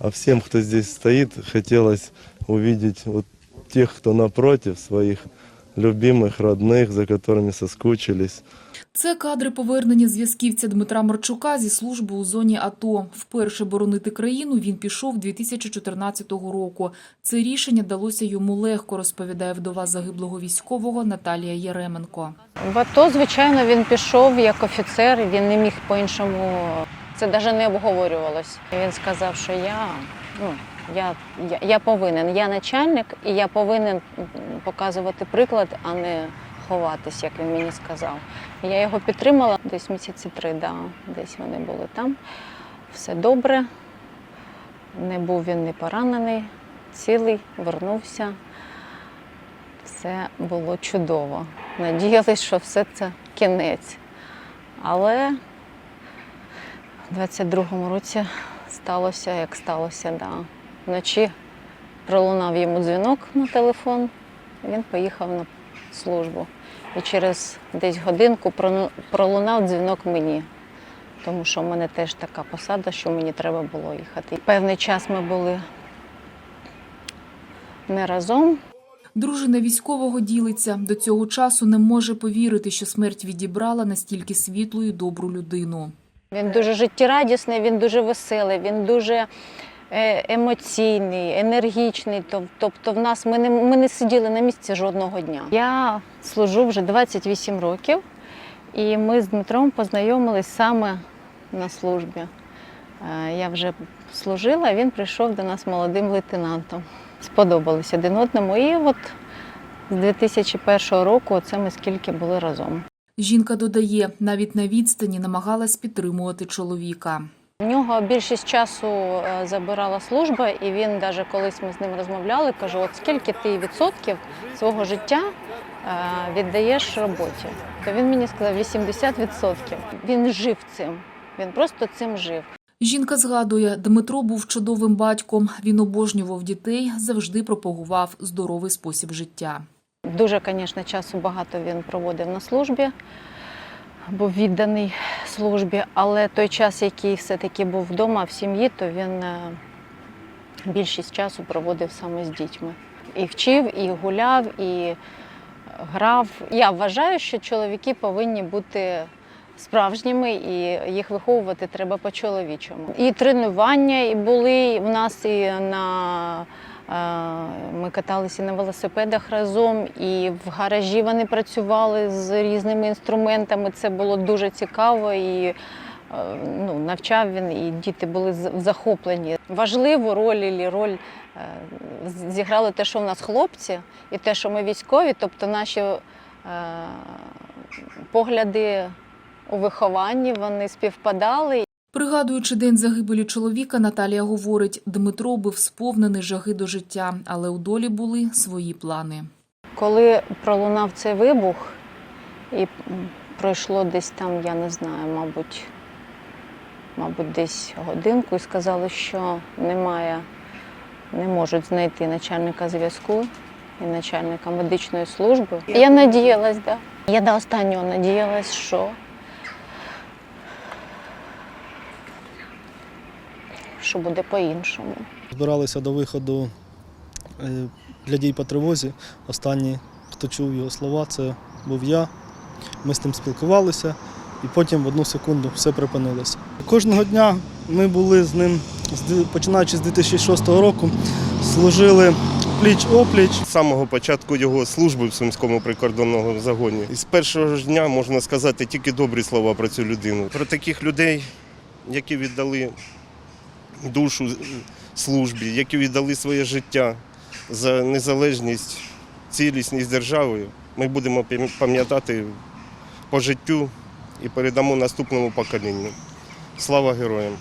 А всем, кто здесь стоит, хотелось увидеть вот тех, кто напротив, своих любимых, родных, за которыми соскучились. Це кадри повернення зв'язківця Дмитра Марчука зі служби у зоні АТО. Вперше боронити країну він пішов 2014 року. Це рішення далося йому легко, розповідає вдова загиблого військового Наталія Єременко. В АТО, звичайно, він пішов як офіцер, він не міг по-іншому. це навіть не обговорювалось. Він сказав, що я, ну, я, я, я повинен, я начальник, і я повинен показувати приклад, а не ховатись, як він мені сказав. Я його підтримала десь місяці три, да, десь вони були там. Все добре. Не був він не поранений, цілий, вернувся. Все було чудово. Надіялись, що все це кінець. Але 22-му році сталося, як сталося. Да. Вночі пролунав йому дзвінок на телефон, він поїхав на службу. І через десь годинку пролунав дзвінок мені, тому що в мене теж така посада, що мені треба було їхати. Певний час ми були не разом, Дружина військового ділиться. До цього часу не може повірити, що смерть відібрала настільки світлу і добру людину. Він дуже життєрадісний, він дуже веселий, він дуже е, емоційний, енергічний. Тобто, в нас ми не, ми не сиділи на місці жодного дня. Я служу вже 28 років, і ми з Дмитром познайомились саме на службі. Е, Я вже служила, він прийшов до нас молодим лейтенантом. Сподобалися один одному. І от з 2001 року це ми скільки були разом. Жінка додає, навіть на відстані намагалась підтримувати чоловіка. У нього більшість часу е, забирала служба, і він, навіть колись ми з ним розмовляли, кажу, от скільки ти відсотків свого життя е, віддаєш роботі? То він мені сказав 80%. Він жив цим. Він просто цим жив. Жінка згадує, Дмитро був чудовим батьком. Він обожнював дітей, завжди пропагував здоровий спосіб життя. Дуже, звісно, часу багато він проводив на службі, був відданий службі, але той час, який все-таки був вдома в сім'ї, то він е, більшість часу проводив саме з дітьми. І вчив, і гуляв, і грав. Я вважаю, що чоловіки повинні бути справжніми і їх виховувати треба по-чоловічому. І тренування і були в нас і на е, ми каталися на велосипедах разом, і в гаражі вони працювали з різними інструментами. Це було дуже цікаво і е, ну, навчав він, і діти були захоплені. Важливу роль роль е, зіграли те, що в нас хлопці, і те, що ми військові, тобто наші е, погляди у вихованні вони співпадали. Пригадуючи день загибелі чоловіка, Наталія говорить, Дмитро був сповнений жаги до життя, але у долі були свої плани. Коли пролунав цей вибух, і пройшло десь там, я не знаю, мабуть, мабуть, десь годинку, і сказали, що немає, не можуть знайти начальника зв'язку і начальника медичної служби. Я надіялась, да. Я до останнього надіялась, що. Що буде по-іншому. Збиралися до виходу е, для дій по тривозі. Останній, хто чув його слова, це був я. Ми з ним спілкувалися, і потім в одну секунду все припинилося. Кожного дня ми були з ним, починаючи з 2006 року, служили пліч-опліч. З самого початку його служби в Сумському прикордонному загоні. І з першого ж дня можна сказати тільки добрі слова про цю людину. Про таких людей, які віддали душу службі, які віддали своє життя за незалежність, цілісність держави. Ми будемо пам'ятати по життю і передамо наступному поколінню. Слава героям!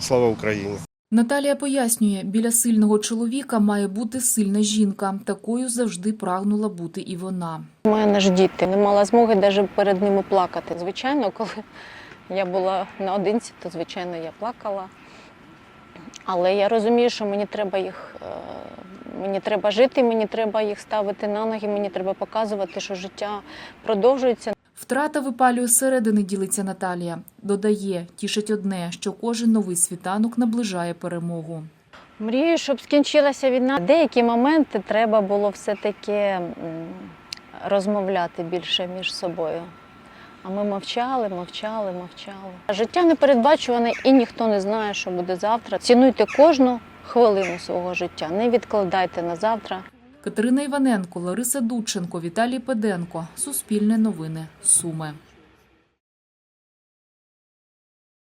Слава Україні! Наталія пояснює, біля сильного чоловіка має бути сильна жінка. Такою завжди прагнула бути і вона. У мене ж діти не мала змоги навіть перед ними плакати. Звичайно, коли я була наодинці, то звичайно я плакала. Але я розумію, що мені треба їх, е, мені треба жити, мені треба їх ставити на ноги, мені треба показувати, що життя продовжується. Втрата випалює середини, ділиться Наталія. Додає, тішить одне, що кожен новий світанок наближає перемогу. Мрію, щоб скінчилася війна. Деякі моменти треба було все-таки розмовляти більше між собою. А ми мовчали, мовчали, мовчали. Життя непередбачуване і ніхто не знає, що буде завтра. Цінуйте кожну хвилину свого життя, не відкладайте на завтра. Катерина Іваненко, Лариса Дудченко, Віталій Педенко. Суспільне новини. Суми.